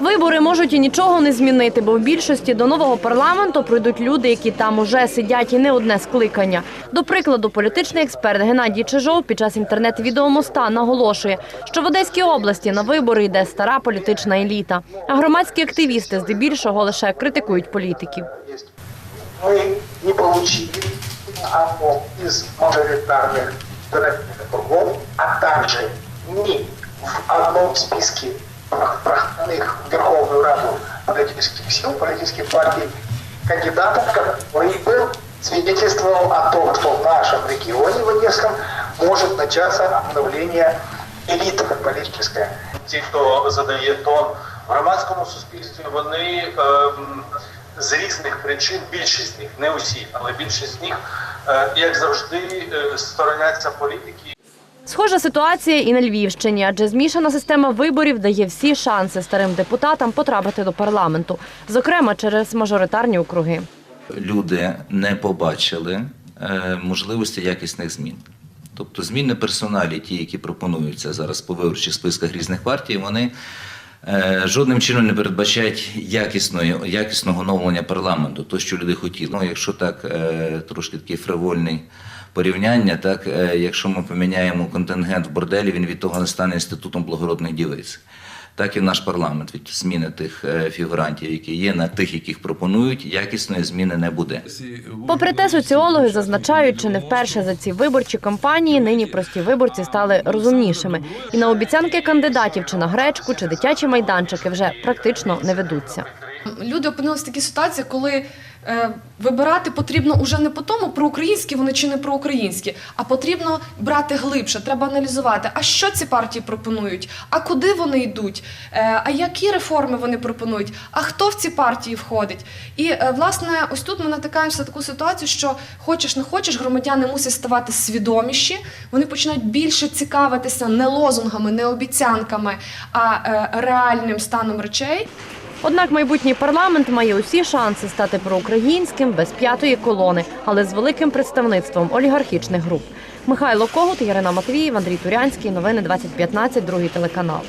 Вибори можуть і нічого не змінити, бо в більшості до нового парламенту прийдуть люди, які там уже сидять і не одне скликання. До прикладу, політичний експерт Геннадій Чижов під час інтернет-відео моста наголошує, що в Одеській області на вибори йде стара політична еліта, а громадські активісти здебільшого лише критикують політиків. мы не получили одно из мажоритарных избирательных округов, а также ни в одном списке проходных в Верховную Раду политических сил, политических партий кандидатов, который был свидетельствовал о том, что в нашем регионе, в Одесском, может начаться обновление элиты политической. ті, хто задає тон в громадському суспільстві, вони ем, з різних причин, більшість з них, не усі, але більшість з них, е, як завжди, е, стороняться політики Схожа ситуація і на Львівщині, адже змішана система виборів дає всі шанси старим депутатам потрапити до парламенту, зокрема через мажоритарні округи. люди не побачили е, можливості якісних змін. Тобто зміни персоналі, ті, які пропонуються зараз по виборчих списках різних партій, вони жодним чином не передбачають якісної, якісного оновлення парламенту, то, що люди хотіли. Ну, якщо так, е, трошки такий фривольний порівняння, так, е, якщо ми поміняємо контингент в борделі, він від того не стане інститутом благородних дівиць. Так і наш парламент від зміни тих е, фігурантів, які є, на тих, яких пропонують, якісної зміни не буде. Попри те, соціологи зазначають, чи не вперше за ці виборчі кампанії нині прості виборці стали розумнішими, і на обіцянки кандидатів чи на гречку, чи дитячі майданчики вже практично не ведуться. Люди опинилися в такій ситуації, коли вибирати потрібно уже не по тому, проукраїнські вони чи не проукраїнські, а потрібно брати глибше. Треба аналізувати, а що ці партії пропонують, а куди вони йдуть, е, а які реформи вони пропонують, а хто в ці партії входить. І е, власне, ось тут ми натикаємося на таку ситуацію, що хочеш не хочеш, громадяни мусять ставати свідоміші. Вони починають більше цікавитися не лозунгами, не обіцянками, а е, реальним станом речей. Однак майбутній парламент має усі шанси стати проукраїнським без п'ятої колони, але з великим представництвом олігархічних груп. Михайло Когут, Ярина Матвіїв, Андрій Турянський. Новини 2015, другий телеканал.